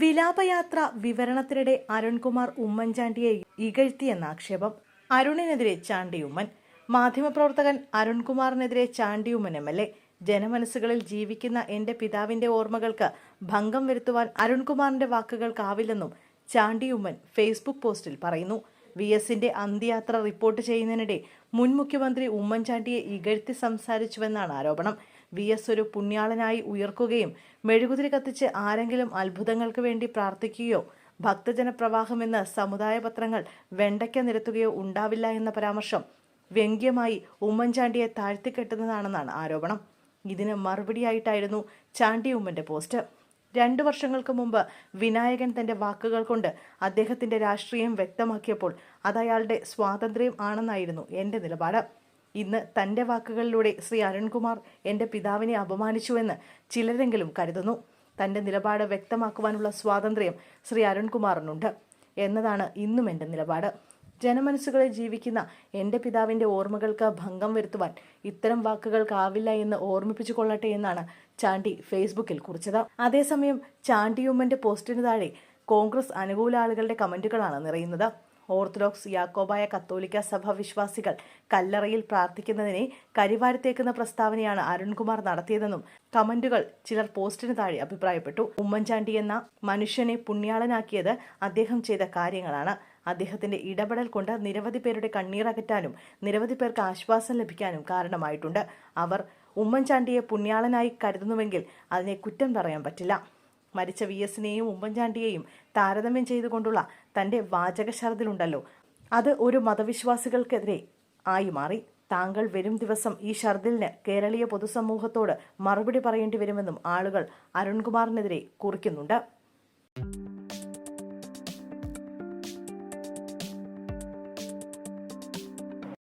വിലാപയാത്ര വിവരണത്തിനിടെ അരുൺകുമാർ ഉമ്മൻചാണ്ടിയെ ഇകഴ്ത്തിയെന്ന ആക്ഷേപം. അരുണിനെതിരെ ചാണ്ടിയുമ്മൻ മാധ്യമപ്രവർത്തകൻ അരുൺകുമാറിനെതിരെ ചാണ്ടിയുമ്മൻ എം എൽ എ. ജനമനസ്സുകളിൽ ജീവിക്കുന്ന എന്റെ പിതാവിന്റെ ഓർമ്മകൾക്ക് ഭംഗം വരുത്തുവാൻ അരുൺകുമാറിന്റെ വാക്കുകൾക്കാവില്ലെന്നും ചാണ്ടിയുമ്മൻ ഫേസ്ബുക്ക് പോസ്റ്റിൽ പറയുന്നു. വി എസിന്റെ അന്ത്യയാത്ര റിപ്പോർട്ട് ചെയ്യുന്നതിനിടെ മുൻ മുഖ്യമന്ത്രി ഉമ്മൻചാണ്ടിയെ ഇകഴ്ത്തി സംസാരിച്ചുവെന്നാണ് ആരോപണം. വി എസ് ഒരു പുണ്യാളനായി ഉയർക്കുകയും മെഴുകുതിരി കത്തിച്ച് ആരെങ്കിലും അത്ഭുതങ്ങൾക്ക് വേണ്ടി പ്രാർത്ഥിക്കുകയോ ഭക്തജനപ്രവാഹമെന്ന് സമുദായ പത്രങ്ങൾ വെണ്ടയ്ക്ക നിരത്തുകയോ ഉണ്ടാവില്ല എന്ന പരാമർശം വ്യംഗ്യമായി ഉമ്മൻചാണ്ടിയെ താഴ്ത്തിക്കെട്ടുന്നതാണെന്നാണ് ആരോപണം. ഇതിന് മറുപടിയായിട്ടായിരുന്നു ചാണ്ടി ഉമ്മന്റെ പോസ്റ്റ്. രണ്ടു വർഷങ്ങൾക്ക് മുമ്പ് വിനായകൻ തന്റെ വാക്കുകൾ കൊണ്ട് അദ്ദേഹത്തിന്റെ രാഷ്ട്രീയം വ്യക്തമാക്കിയപ്പോൾ അതയാളുടെ സ്വാതന്ത്ര്യം ആണെന്നായിരുന്നു എന്റെ നിലപാട്. ഇന്ന് തന്റെ വാക്കുകളിലൂടെ ശ്രീ അരുൺകുമാർ എന്റെ പിതാവിനെ അപമാനിച്ചുവെന്ന് ചിലരെങ്കിലും കരുതുന്നു. തന്റെ നിലപാട് വ്യക്തമാക്കുവാനുള്ള സ്വാതന്ത്ര്യം ശ്രീ അരുൺകുമാറിനുണ്ട് എന്നതാണ് ഇന്നും എന്റെ നിലപാട്. ജനമനസ്സുകളിൽ ജീവിക്കുന്ന എന്റെ പിതാവിന്റെ ഓർമ്മകൾക്ക് ഭംഗം വരുത്തുവാൻ ഇത്തരം വാക്കുകൾക്കാവില്ല എന്ന് ഓർമ്മിപ്പിച്ചു കൊള്ളട്ടെ എന്നാണ് ചാണ്ടി ഫേസ്ബുക്കിൽ കുറിച്ചത്. അതേസമയം ചാണ്ടിയുമ്മന്റെ പോസ്റ്റിന് താഴെ കോൺഗ്രസ് അനുകൂല ആളുകളുടെ കമന്റുകളാണ് നിറയുന്നത്. ഓർത്തഡോക്സ് യാക്കോബായ കത്തോലിക്ക സഭ വിശ്വാസികൾ കല്ലറയിൽ പ്രാർത്ഥിക്കുന്നതിനെ കരിവാരിത്തേക്കുന്ന പ്രസ്താവനയാണ് അരുൺകുമാർ നടത്തിയതെന്നും കമന്റുകൾ ചിലർ പോസ്റ്റിന് താഴെ അഭിപ്രായപ്പെട്ടു. ഉമ്മൻചാണ്ടി എന്ന മനുഷ്യനെ പുണ്യാളനാക്കിയത് അദ്ദേഹം ചെയ്ത കാര്യങ്ങളാണ്. അദ്ദേഹത്തിന്റെ ഇടപെടൽ കൊണ്ട് നിരവധി പേരുടെ കണ്ണീറകറ്റാനും നിരവധി പേർക്ക് ആശ്വാസം ലഭിക്കാനും കാരണമായിട്ടുണ്ട്. അവർ ഉമ്മൻചാണ്ടിയെ പുണ്യാളനായി കരുതുന്നുവെങ്കിൽ അതിനെ കുറ്റം പറയാൻ പറ്റില്ല. മരിച്ച വി എസിനെയും ഉമ്മൻചാണ്ടിയെയും താരതമ്യം ചെയ്തുകൊണ്ടുള്ള തന്റെ വാചകശർദിലുണ്ടല്ലോ അത് ഒരു മതവിശ്വാസികൾക്കെതിരെ ആയി മാറി. താങ്കൾ വരും ദിവസം ഈ ഷർദിലിന് കേരളീയ പൊതുസമൂഹത്തോട് മറുപടി പറയേണ്ടി വരുമെന്നും ആളുകൾ അരുൺകുമാറിനെതിരെ കുറിക്കുന്നുണ്ട്.